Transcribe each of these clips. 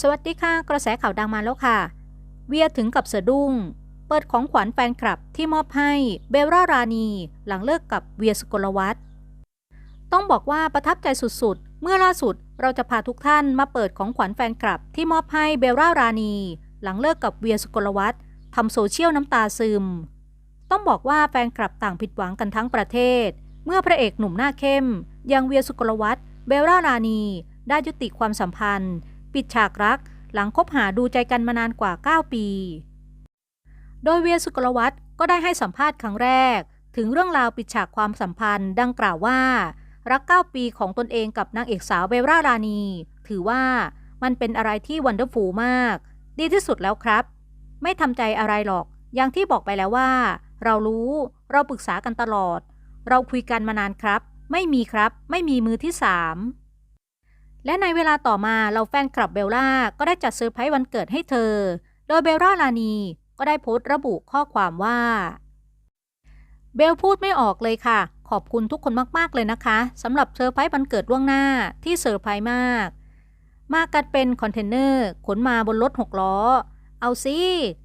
สวัสดีค่ะ กระแสข่าวดังมาแล้วค่ะ เวียถึงกับสะดุ้ง เปิดของขวัญแฟนคลับที่มอบให้เบลล่ารานี หลังเลิกกับเวียสกลวัฒน์ต้องบอกว่าประทับใจสุดๆ เมื่อล่าสุดเราจะพาทุกท่านมาเปิดของขวัญแฟนคลับที่มอบให้เบลล่ารานี หลังเลิกกับเวียสกลวัฒน์ทำโซเชียลน้ำตาซึม ต้องบอกว่าแฟนคลับต่างผิดหวังกันทั้งประเทศ เมื่อพระเอกหนุ่มหน้าเข้มย่างเวียสุกลวัฒน์เบลล่ารานี ได้ยุติความสัมพันธ์ ปิดฉากรัก หลังคบหาดูใจกันมานานกว่า 9 ปี โดยเวียสุกลวัฒน์ก็ได้ให้สัมภาษณ์ครั้งแรก ถึงเรื่องราวปิดฉากความสัมพันธ์ดังกล่าวว่า รัก 9 ปีของตนเองกับนางเอกสาวเบลล่ารานี ถือว่ามันเป็นอะไรที่วันเดอร์ฟูลมาก ดีที่สุดแล้วครับ ไม่ทำใจอะไรหรอก อย่างที่บอกไปแล้วว่า เรารู้เราปรึกษากันตลอด เราคุยกันมานานครับ ไม่มีครับ ไม่มีมือที่สาม และในเวลาต่อมาเราแฟนคลับเบลล่าก็ได้จัดเซอร์ไพรส์วันเกิดให้เธอ โดยเบลล่าลานีก็ได้โพสต์ระบุข้อความว่า เบลพูดไม่ออกเลยค่ะ ขอบคุณทุกคนมากๆเลยนะคะสำหรับเซอร์ไพรส์วันเกิดล่วงหน้าที่เซอร์ไพรส์มาก มากันเป็นคอนเทนเนอร์ขนมาบนรถหกล้อ เอาสิ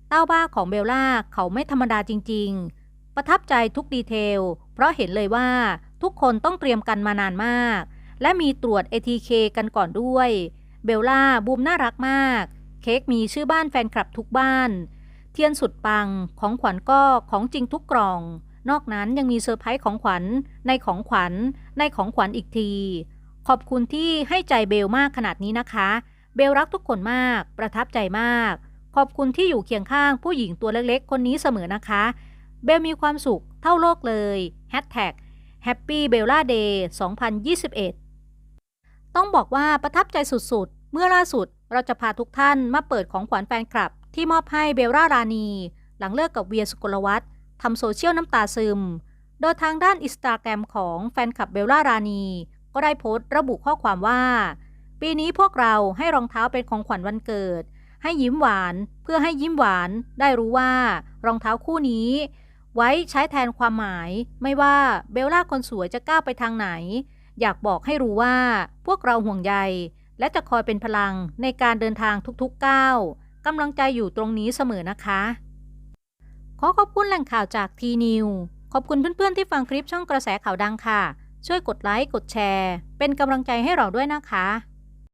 เต้าบ้าของเบลล่าเขาไม่ธรรมดาจริง ๆ ประทับใจทุกดีเทล เพราะเห็นเลยว่าทุกคนต้องเตรียมกันมานานมาก และมีตรวจ ATK กันก่อนด้วย เบลล่าบูมน่ารักมาก เค้กมีชื่อบ้านแฟนคลับทุกบ้าน เทียนสุดปังของขวัญก็ของจริงทุกกล่อง นอกนั้นยังมีเซอร์ไพรส์ของขวัญ ในของขวัญ ในของขวัญอีกที ขอบคุณที่ให้ใจเบลมากขนาดนี้นะคะ เบลรักทุกคนมาก ประทับใจมาก ขอบคุณที่อยู่เคียงข้างผู้หญิงตัวเล็กๆ คนนี้เสมอนะคะ เบลมีความสุขเท่าโลกเลยแฮชแท็ก Happy Bella Day 2021 ต้องบอกว่าประทับใจสุดๆ เมื่อล่าสุดเราจะพาทุกท่านมาเปิดของขวัญแฟนคลับ ที่มอบให้เบลล่ารานี หลังเลิกกับเวียสุกลวัฒน์ทำโซเชียลน้ำตาซึม โดยทางด้านอินสตาแกรมของแฟนคลับเบลล่ารานี ก็ได้โพสต์ระบุข้อความว่า ปีนี้พวกเราให้รองเท้าเป็นของขวัญวันเกิด ให้ยิ้มหวาน เพื่อให้ยิ้มหวาน ได้รู้ว่ารองเท้าคู่นี้ ไว้ใช้แทนความหมาย ไม่ว่าเบลล่าคนสวยจะก้าวไปทางไหน อยากบอกให้รู้ว่าพวกเราห่วงใย และจะคอยเป็นพลังในการเดินทางทุกๆก้าวกำลังใจอยู่ตรงนี้เสมอนะคะ ขอขอบคุณแหล่งข่าวจากทีนิวขอบคุณเพื่อนๆที่ฟังคลิปช่องกระแสข่าวดังค่ะ ช่วยกดไลค์กดแชร์ เป็นกำลังใจให้เราด้วยนะคะ